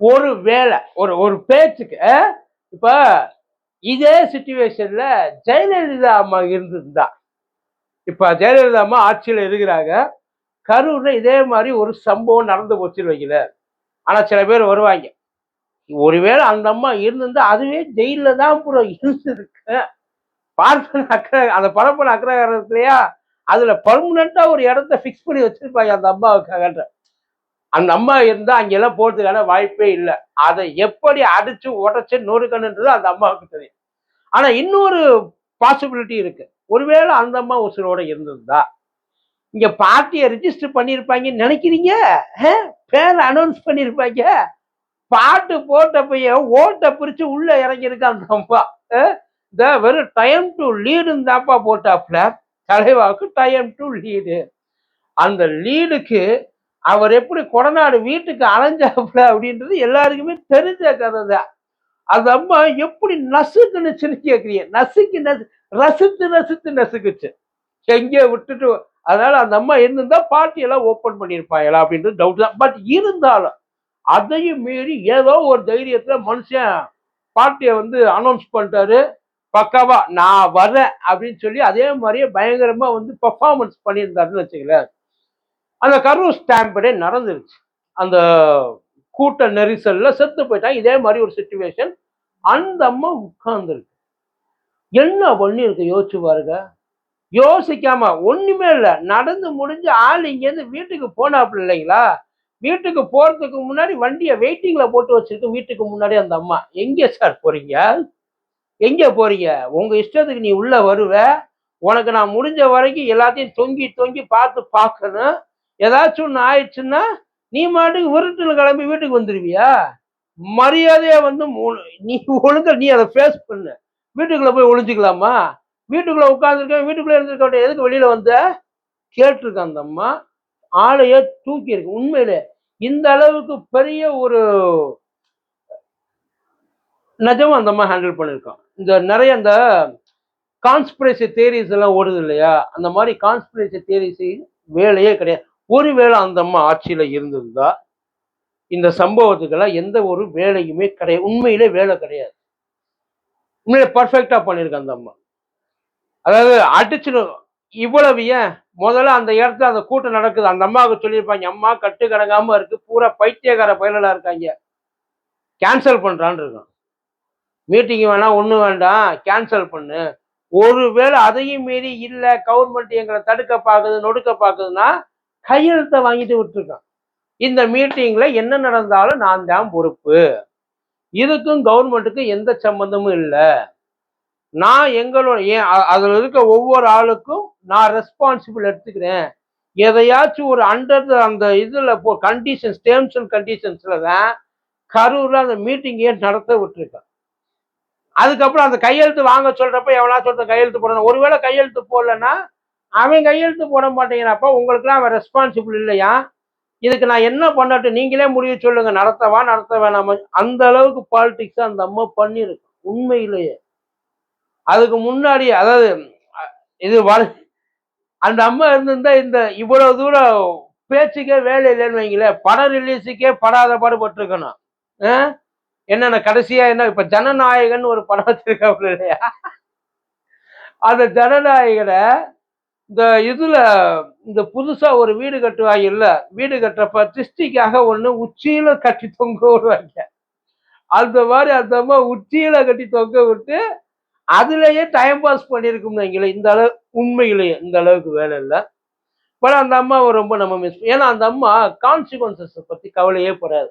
ஒரு வேலை ஒரு ஒரு பேச்சுக்கு இப்போ இப்ப இதே சுச்சுவேஷன்ல ஜெயலலிதா அம்மா இருந்திருந்தா. இப்ப ஜெயலலிதா அம்மா ஆட்சியில் இருக்கிறாங்க. கரூர்ல இதே மாதிரி ஒரு சம்பவம் நடந்து போச்சுன்னு வைக்கல ஆனா சில பேர் வருவாங்க. ஒருவேளை அந்த அம்மா இருந்திருந்தா அதுவே ஜெயில தான் பூரா இருந்திருக்கு. பார்ப்பன அக்கறை அந்த பரப்பன அக்கரகாரத்துலயா அதுல பர்மனண்டா ஒரு இடத்த ஃபிக்ஸ் பண்ணி வச்சிருப்பாங்க அந்த அம்மாவுக்காகன்ற. அந்த அம்மா இருந்தா அங்கெல்லாம் போறதுக்கான வாய்ப்பே இல்லை. அதை எப்படி அடிச்சு உடச்சு நொறுக்கணுன்றது அந்த அம்மாவுக்கு தெரியும். ஆனா இன்னொரு பாசிபிலிட்டி இருக்கு. ஒருவேளை அந்த அம்மா உசுரோட இருந்திருந்தா இங்க பார்ட்டியை ரிஜிஸ்டர் பண்ணியிருப்பாங்கன்னு நினைக்கிறீங்க? பேர் அனௌன்ஸ் பண்ணியிருப்பாங்க? பாட்டு போட்டப்பைய ஓட்டை பிரிச்சு உள்ள இறங்கியிருக்க அந்த அம்மா. த இந்த வெறும் டைம் டு லீடுன்னு தான்ப்பா போட்டாப்ல தலைவாக்கு டைம் டு லீடு அந்த லீடுக்கு அவர் எப்படி கொடநாடு வீட்டுக்கு அலைஞ்சாப்புல அப்படின்றது எல்லாருக்குமே தெரிஞ்ச கதை தான் அந்த அம்மா எப்படி நசுக்குனுச்சுன்னு கேட்குறீங்க நசுக்கு நசு ரசித்து ரசித்து நசுக்குச்சு. எங்கேயோ விட்டுட்டு அதனால அந்த அம்மா இருந்திருந்தா பார்ட்டி எல்லாம் ஓப்பன் பண்ணியிருப்பாங்களா அப்படின்றது டவுட் தான். பட் இருந்தாலும் அதையும் மீறி ஏதோ ஒரு தைரியத்தில் மனுஷன் பார்ட்டியை வந்து அனௌன்ஸ் பண்ணிட்டாரு. பக்காவா நான் வரேன் அப்படின்னு சொல்லி அதே மாதிரியே பயங்கரமாக வந்து பெர்ஃபார்மன்ஸ் பண்ணியிருந்தாருன்னு வச்சுக்கல அந்த கரூர் ஸ்டாம்படே நடந்துருச்சு. அந்த கூட்ட நெரிசல்ல செத்து போயிட்டாங்க இதே மாதிரி ஒரு சுச்சுவேஷன் அந்த அம்மா உட்கார்ந்துருக்கு. என்ன பண்ணியிருக்கு? யோசிச்சு பாருங்க. யோசிக்காம ஒண்ணுமே இல்லை. நடந்து முடிஞ்சு ஆள் இங்கேருந்து வீட்டுக்கு போனாப்புல இல்லைங்களா? வீட்டுக்கு போறதுக்கு முன்னாடி வண்டியை வெயிட்டிங்ல போட்டு வச்சிருக்கு வீட்டுக்கு முன்னாடி அந்த அம்மா. எங்க சார் போறீங்க? எங்க போறீங்க? உங்க இஷ்டத்துக்கு நீ உள்ள வருவ. உனக்கு நான் முடிஞ்ச வரைக்கும் எல்லாத்தையும் தொங்கி தொங்கி பார்த்து பார்க்கணும். ஏதாச்சும் ஒன்று ஆயிடுச்சுன்னா நீ மாட்டுக்கு விருட்டில் கிளம்பி வீட்டுக்கு வந்துடுவியா மரியாதையாக வந்து மூணு நீ ஒழுங்க நீ அதை ஃபேஸ் பண்ணு. வீட்டுக்குள்ளே போய் ஒழிஞ்சிக்கலாமா வீட்டுக்குள்ள உட்காந்துருக்கேன் வீட்டுக்குள்ளே இருந்திருக்க எதுக்கு வெளியில் வந்த? கேட்டிருக்க அந்த அம்மா. ஆளையே தூக்கி இருக்கு உண்மையிலே இந்த அளவுக்கு பெரிய ஒரு நிஜம் அந்த அம்மா ஹேண்டில் பண்ணியிருக்கோம் இந்த நிறைய அந்த கான்ஸ்பிரசி தேரிஸ் எல்லாம் ஓடுது இல்லையா? அந்த மாதிரி கான்ஸ்பிரசி தேரிஸ் வேலையே கிடையாது. ஒருவேளை அந்த அம்மா ஆட்சியில இருந்திருந்தா இந்த சம்பவத்துக்கெல்லாம் எந்த ஒரு வேலையுமே கிடையாது உண்மையிலே வேலை கிடையாது. உண்மையிலே பர்ஃபெக்டா பண்ணியிருக்கு அந்த அம்மா. அதாவது அடிச்சு இவ்வளவு ஏன்? முதல்ல அந்த இடத்துல அந்த கூட்டம் நடக்குது. அந்த அம்மாவுக்கு சொல்லியிருப்பாங்க அம்மா கட்டு கடங்காமல் இருக்கு. பூரா பைத்தியக்கார பயனலா இருக்காங்க. கேன்சல் பண்றான்னு இருக்கான். மீட்டிங் வேணாம் ஒன்றும் வேண்டாம். கேன்சல் பண்ணு. ஒருவேளை அதையும் மீறி இல்லை கவர்மெண்ட் எங்களை தடுக்க பார்க்குது நொடுக்க பார்க்குதுன்னா கையெழுத்தை வாங்கிட்டு விட்டுருக்கான். இந்த மீட்டிங்ல என்ன நடந்தாலும் நான் தான் பொறுப்பு. இதுக்கும் கவர்மெண்ட்டுக்கும் எந்த சம்பந்தமும் இல்லை. நான் எங்களோட ஏன் அதில் இருக்க ஒவ்வொரு ஆளுக்கும் நான் ரெஸ்பான்சிபிள் எடுத்துக்கிறேன். எதையாச்சும் ஒரு அண்டர் அந்த இதில் போ கண்டிஷன்ஸ் டேர்ம்ஸ் அண்ட் கண்டிஷன்ஸில் தான் கரூரில் அந்த மீட்டிங்கே நடத்த விட்டுருக்கேன். அதுக்கப்புறம் அந்த கையெழுத்து வாங்க சொல்கிறப்ப எவனா சொல்கிற கையெழுத்து போடணும். ஒருவேளை கையெழுத்து போடலன்னா அவன் கையெழுத்து போட மாட்டேங்கிறப்ப உங்களுக்குலாம் அவன் ரெஸ்பான்சிபிள் இல்லையா? இதுக்கு நான் என்ன பண்ணட்டும்? நீங்களே முடிவு சொல்லுங்க. நடத்தவா நடத்த வேணாமா? அந்த அளவுக்கு பாலிடிக்ஸ் அந்த அம்மா பண்ணியிருக்கு. உண்மையிலேயே. அதுக்கு முன்னாடி அதாவது இது வர அந்த அம்மா இருந்திருந்தா இந்த இவ்வளவு தூரம் பேச்சுக்கே வேலை இல்லைன்னு வைங்களேன். படம் ரிலீஸுக்கே படாத பாடுபட்டிருக்கணும். ஆ? என்னென்ன கடைசியா என்ன இப்ப ஜனநாயகன் ஒரு படம் வச்சிருக்காப்புல இல்லையா? அந்த ஜனநாயகனை இந்த இதில் இந்த புதுசாக ஒரு வீடு கட்டுவாங்க இல்லை வீடு கட்டுறப்ப திருஷ்டிக்காக ஒன்று உச்சியில் கட்டி தொங்க விடுவாங்க. அந்த மாதிரி அந்த அம்மா உச்சியில் கட்டி தொங்க விட்டு அதுலேயே டைம் பாஸ் பண்ணியிருக்கும் எங்களை இந்த அளவு உண்மையிலேயே இந்த அளவுக்கு வேலை இல்லை. பட் அந்த அம்மாவை ரொம்ப நம்ம மிஸ் ஏன்னா அந்த அம்மா கான்சிக்வன்சஸை பற்றி கவலையே படாது.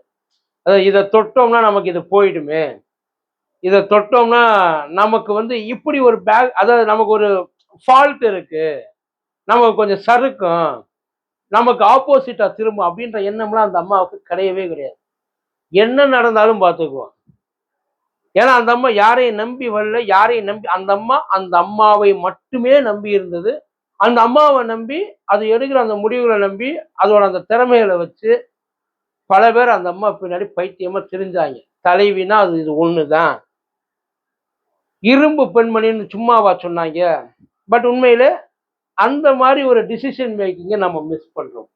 அதாவது இதை தொட்டோம்னா நமக்கு இது போயிடுமே. இதை தொட்டோம்னா நமக்கு வந்து இப்படி ஒரு பேக் அதாவது நமக்கு ஒரு ஃபால்ட் இருக்குது நமக்கு கொஞ்சம் சறுக்கும் நமக்கு ஆப்போசிட்டா திரும்பும் அப்படின்ற எண்ணம்லாம் அந்த அம்மாவுக்கு கிடையவே கிடையாது. என்ன நடந்தாலும் பார்த்துக்குவோம் ஏன்னா அந்த அம்மா யாரையும் நம்பி வரல யாரையும் நம்பி அந்த அம்மா அந்த அம்மாவை மட்டுமே நம்பி இருந்தது. அந்த அம்மாவை நம்பி அது எடுக்கிற அந்த முடிவுகளை நம்பி அதோட அந்த திறமைகளை வச்சு பல பேர் அந்த அம்மா பின்னாடி பைத்தியமா தெரிஞ்சாங்க. தலைவினா அது இது ஒண்ணுதான். இரும்பு பெண்மணின்னு சும்மாவா சொன்னாங்க. பட் உண்மையிலே அந்த மாதிரி ஒரு டிசிஷன் மேக்கிங்கை நம்ம மிஸ் பண்ணுறோம்